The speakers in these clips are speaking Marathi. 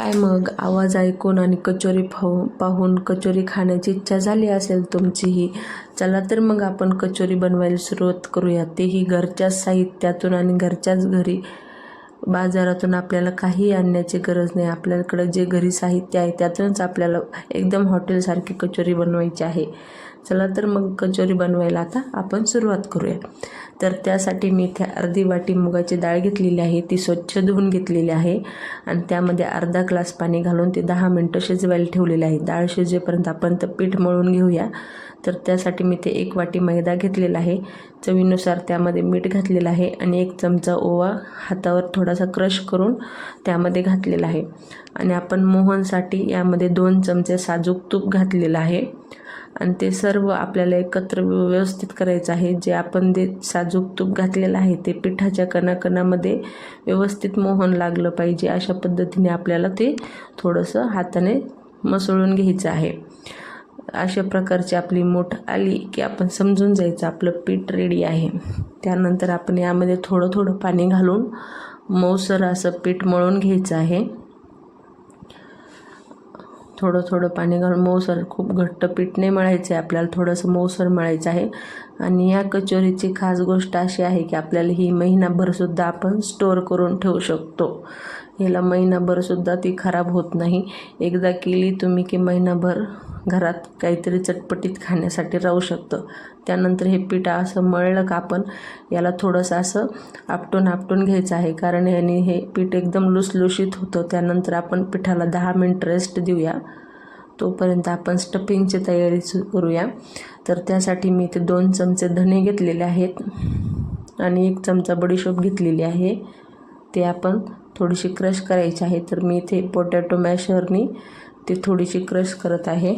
काय मग? आवाज ऐकून आणि कचोरी पाहून पाहून कचोरी खाण्याची इच्छा झाली असेल तुमचीही. चला तर मग आपण कचोरी बनवायला सुरुवात करूया. तेही घरच्याच साहित्यातून आणि घरच्याच घरी. बाजारातून आपल्याला काही आणण्याची गरज नाही. आपल्याकडं जे घरी साहित्य आहे त्यातूनच आपल्याला एकदम हॉटेलसारखी कचोरी बनवायची आहे. चला तर मग कचोरी बनवायला आता आपण सुरुवात करूया. तर त्यासाठी मी इथे अर्धी वाटी मुगाची डाळ घेतलेली आहे ती स्वच्छ धुवून घेतलेली आहे आणि त्यामध्ये अर्धा ग्लास पाणी घालून ते दहा मिनटं शिजवायला ठेवलेले आहे. डाळ शिजेपर्यंत आपण तर पीठ मळून घेऊया. तर त्यासाठी मी ते एक वाटी मैदा घेतलेला आहे. चवीनुसार त्यामध्ये मीठ घातलेलं आहे आणि एक चमचा ओवा हातावर थोडासा क्रश करून त्यामध्ये घातलेला आहे. आणि आपण मोहनसाठी यामध्ये दोन चमचे साजूक तूप घातलेलं आहे. आणि ते सर्व आपल्याला एकत्र व्यवस्थित करायचं आहे. जे आपण ते साजूक तूप घातलेलं आहे ते पिठाच्या कणाकणामध्ये व्यवस्थित मोहन लागलं पाहिजे. अशा पद्धतीने आपल्याला ते थोडंसं हाताने मसळून घ्यायचं आहे. अशा प्रकारची आपली मोठ आली की आपण समजून जायचं आपलं पीठ रेडी आहे. त्यानंतर आपण यामध्ये थोडं थोडं पाणी घालून मऊसर असं पीठ मळून घ्यायचं आहे. थोडं थोडं पाणी घालून मऊसर खूप घट्ट पीठ नाही मळायचं आहे आपल्याला थोडंसं मऊसर मळायचं आहे. आणि या कचोरीची खास गोष्ट अशी आहे की आपल्याला ही महिनाभरसुद्धा आपण स्टोअर करून ठेवू शकतो. याला महिनाभरसुद्धा ती खराब होत नाही. एकदा केली तुम्ही की महिनाभर घरात काहीतरी चटपटीत खाण्यासाठी राहू शकतं. त्यानंतर हे पिठा असं मळलं का आपण याला थोडंसं असं आपटून आपटून घ्यायचं आहे. कारण याने हे पीठ एकदम लुसलुशीत होतं. त्यानंतर आपण पिठाला दहा मिनिट रेस्ट देऊया. तोपर्यंत आपण स्टफिंगची तयारी सु करूया. तर त्यासाठी मी इथे दोन चमचे धने घेतलेले आहेत. आणि एक चमचा बडीशोप घेतलेली आहे. ते आपण थोडीशी क्रश करायची आहे. तर मी इथे पोटॅटो मॅशरनी ती थोडीशी क्रश करत आहे.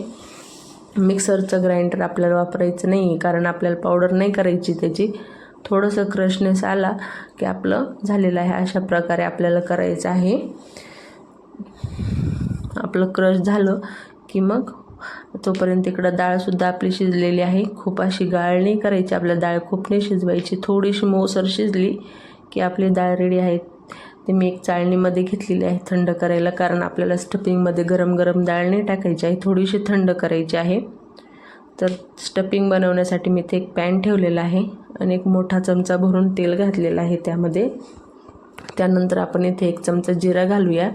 मिक्सरचं ग्राइंडर आपल्याला वापरायचं नाही आहे कारण आपल्याला पावडर नाही करायची त्याची. थोडंसं क्रशनेस आला की आपलं झालेलं आहे. अशा प्रकारे आपल्याला करायचं आहे. आपलं क्रश झालं की मग तोपर्यंत इकडं डाळसुद्धा आपली शिजलेली आहे. खूप अशी गाळ नाही करायची. आपल्या डाळ खूप नाही शिजवायची. थोडीशी मोसर शिजली की आपली डाळ रेडी आहे. ते मी एक चाळणीमध्ये घेतलेली आहे थंड करायला कारण आपल्याला स्टफिंगमध्ये गरम गरम डाळ नाही टाकायची आहे थोडीशी थंड करायची आहे. तर स्टफिंग बनवण्यासाठी मी इथे एक पॅन ठेवलेला आहे आणि एक मोठा चमचा भरून तेल घातलेलं आहे त्यामध्ये. त्यानंतर आपण इथे एक चमचा जिरा घालूया.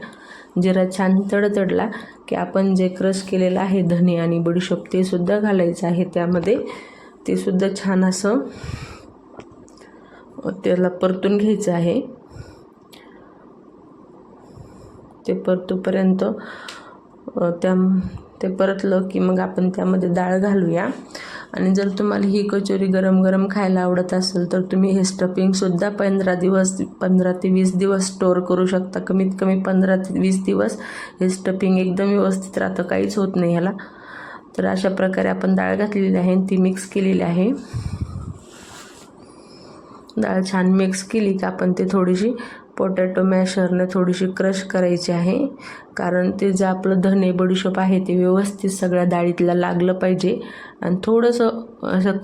जिरा छान तडतडला की आपण जे क्रश केलेलं आहे धने आणि बडीशोप ते सुद्धा घालायचं आहे त्यामध्ये. ते सुद्धा छान असं त्याला परतून घ्यायचं आहे. ते परतूपर्यंत त्या ते परतलं की मग आपण त्यामध्ये डाळ घालूया. आणि जर तुम्हाला ही कचोरी गरम गरम खायला आवडत असेल तर तुम्ही हे स्टफिंगसुद्धा पंधरा दिवस पंधरा ते वीस दिवस स्टोअर करू शकता. कमीत कमी पंधरा ते वीस दिवस हे स्टफिंग एकदम व्यवस्थित राहतं. काहीच होत नाही ह्याला. तर अशा प्रकारे आपण डाळ घातलेली आहे ती मिक्स केलेली आहे. डाळ छान मिक्स केली की आपण ते थोडीशी पोटॅटो मॅशरने थोडीशी क्रश करायची आहे. कारण ते जे आपलं धने बडीशोप आहे ते व्यवस्थित सगळ्या डाळीतला लागलं पाहिजे. आणि थोडंसं असं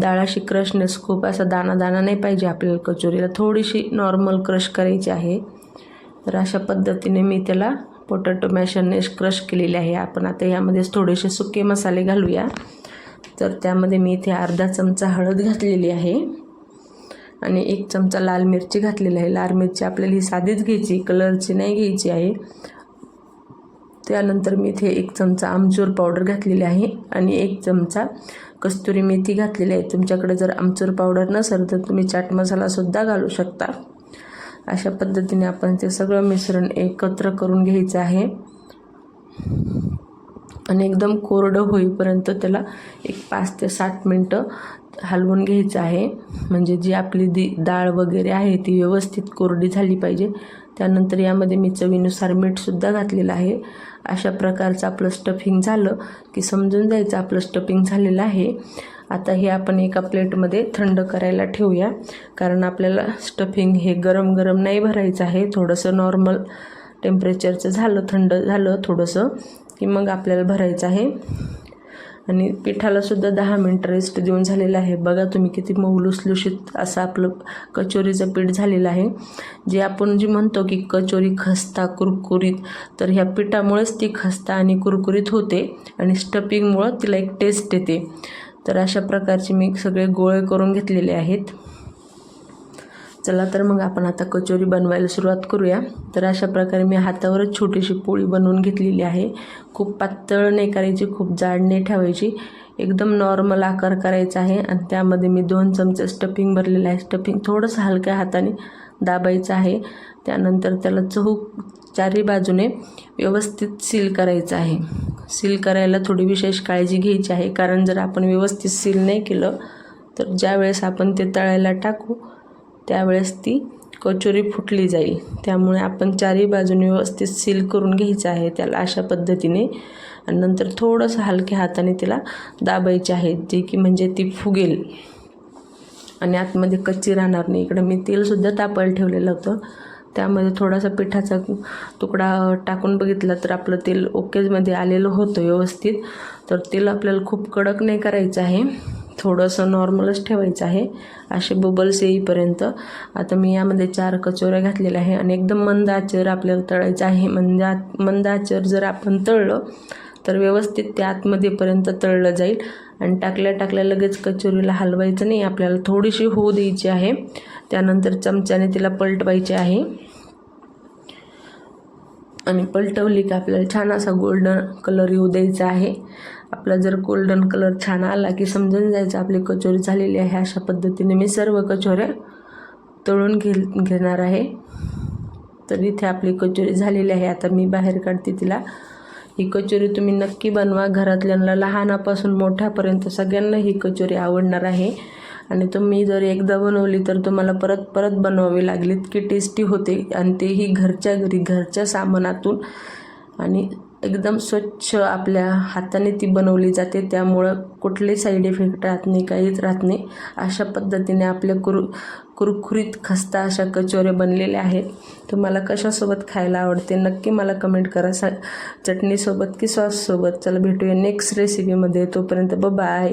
डाळाशी क्रशनेस खूप असा दाना दाना नाही पाहिजे आपल्याला कचोरीला. थोडीशी नॉर्मल क्रश करायची आहे. तर अशा पद्धतीने मी त्याला पोटॅटो मॅशरने क्रश केलेले आहे. आपण आता यामध्येच थोडेसे सुके मसाले घालूया. तर त्यामध्ये मी इथे अर्धा चमचा हळद घातलेली आहे. आणि एक चमचा लाल मिरची घातलेली आहे. लाल मिरची आपल्याला ही साधीच घ्यायची कलरची नाही घ्यायची आहे. त्यानंतर मी इथे एक चमचा आमचूर पावडर घातलेली आहे आणि एक चमचा कस्तुरी मेथी घातलेली आहे. तुमच्याकडे जर आमचूर पावडर नसेल तर तुम्ही चाट मसालासुद्धा घालू शकता. अशा पद्धतीने आपण ते सगळं मिश्रण एकत्र करून घ्यायचं आहे. आणि एकदम कोरडं होईपर्यंत त्याला एक पाच ते सात मिनटं हलवून घ्यायचं आहे. म्हणजे जी आपली दी डाळ वगैरे आहे ती व्यवस्थित कोरडी झाली पाहिजे. त्यानंतर यामध्ये मी चवीनुसार मीठसुद्धा घातलेलं आहे. अशा प्रकारचं आपलं स्टफिंग झालं की समजून जायचं आपलं स्टफिंग झालेलं आहे. आता हे आपण एका प्लेटमध्ये थंड करायला ठेवूया. कारण आपल्याला स्टफिंग हे गरम गरम नाही भरायचं आहे. थोडंसं नॉर्मल टेम्परेचरचं झालं थंड झालं थोडंसं. की मग आपल्याला भरायचं आहे. आणि पिठालासुद्धा दहा मिनटं रेस्ट देऊन झालेलं आहे. बघा तुम्ही किती मौलुसलुशीत असं आपलं कचोरीचं पीठ झालेलं आहे. जे आपण जी म्हणतो की कचोरी खस्ता कुरकुरीत तर ह्या पिठामुळेच ती खस्ता आणि कुरकुरीत होते आणि स्टपिंगमुळं तिला एक टेस्ट येते. तर अशा प्रकारचे मी सगळे गोळे करून घेतलेले आहेत. चला तर मग आपण आता कचोरी बनवायला सुरुवात करूया. तर अशा प्रकारे मी हातावरच छोटीशी पोळी बनवून घेतलेली आहे. खूप पातळ नाही करायची खूप जाड नाही ठेवायची. एकदम नॉर्मल आकार करायचा आहे आणि त्यामध्ये मी दोन चमचे स्टफिंग भरलेलं आहे. स्टफिंग थोडंसं हलक्या हाताने दाबायचं आहे. त्यानंतर त्याला चहू चारी बाजूने व्यवस्थित सील करायचं आहे. सील करायला थोडी विशेष काळजी घ्यायची आहे. कारण जर आपण व्यवस्थित सील नाही केलं तर ज्यावेळेस आपण ते तळायला टाकू त्यावेळेस ती कचोरी फुटली जाईल त्यामुळे आपण चारही बाजूने व्यवस्थित सील करून घ्यायचं आहे त्याला अशा पद्धतीने. आणि नंतर थोडंसं हलक्या हाताने तिला दाबायचे आहे जे की म्हणजे ती फुगेल. आणि आतमध्ये कच्ची राहणार नाही. इकडं मी तेलसुद्धा तापायला ठेवलेलं होतं. त्यामध्ये थोडासा पिठाचा तुकडा टाकून बघितला तर आपलं तेल ओकेजमध्ये आलेलं होतं व्यवस्थित. तर तेल आपल्याला खूप कडक नाही करायचं आहे. थोडंसं नॉर्मलच ठेवायचं आहे. असे बबल्स येईपर्यंत. आता मी यामध्ये चार कचोऱ्या घातलेल्या आहे आणि एकदम मंद आचर आपल्याला तळायचं आहे. मंद मंद आचर जर आपण तळलं तर व्यवस्थित ते आतमध्येपर्यंत तळलं जाईल. आणि टाकल्या टाकल्या लगेच कचोरीला हलवायचं नाही. आपल्याला थोडीशी होऊ द्यायची आहे. त्यानंतर चमच्याने तिला पलटवायची आहे. आणि पलटवली की आपल्याला छान असा गोल्डन कलर येऊ द्यायचा आहे. आपला जर गोल्डन कलर छान आला की समजून जायचं आपली कचोरी झालेली आहे अशा पद्धतीने मी सर्व कचोऱ्या तळून घे घेणार आहे. तर इथे आपली कचोरी झालेली आहे. आता मी बाहेर काढते तिला. ही कचोरी तुम्ही नक्की बनवा. घरातल्यांना लहानापासून मोठ्यापर्यंत सगळ्यांना ही कचोरी आवडणार आहे. आणि तुम्ही जर एकदा बनवली तर तुम्हाला परत परत बनवावी लागली. इतकी टेस्टी होते आणि तेही घरच्या घरी घरच्या सामानातून. आणि एकदम स्वच्छ आपल्या हाताने ती बनवली जाते. त्यामुळं कुठले साईड इफेक्ट राहत नाही काहीच राहत नाही. अशा पद्धतीने आपल्या कुर कुरकुरीत खस्ता अशा कचोऱ्या बनलेल्या आहेत. तुम्हाला कशासोबत खायला आवडते नक्की मला कमेंट करा. सा चटणीसोबत की सॉससोबत चला भेटूया नेक्स्ट रेसिपीमध्ये तोपर्यंत ब बाय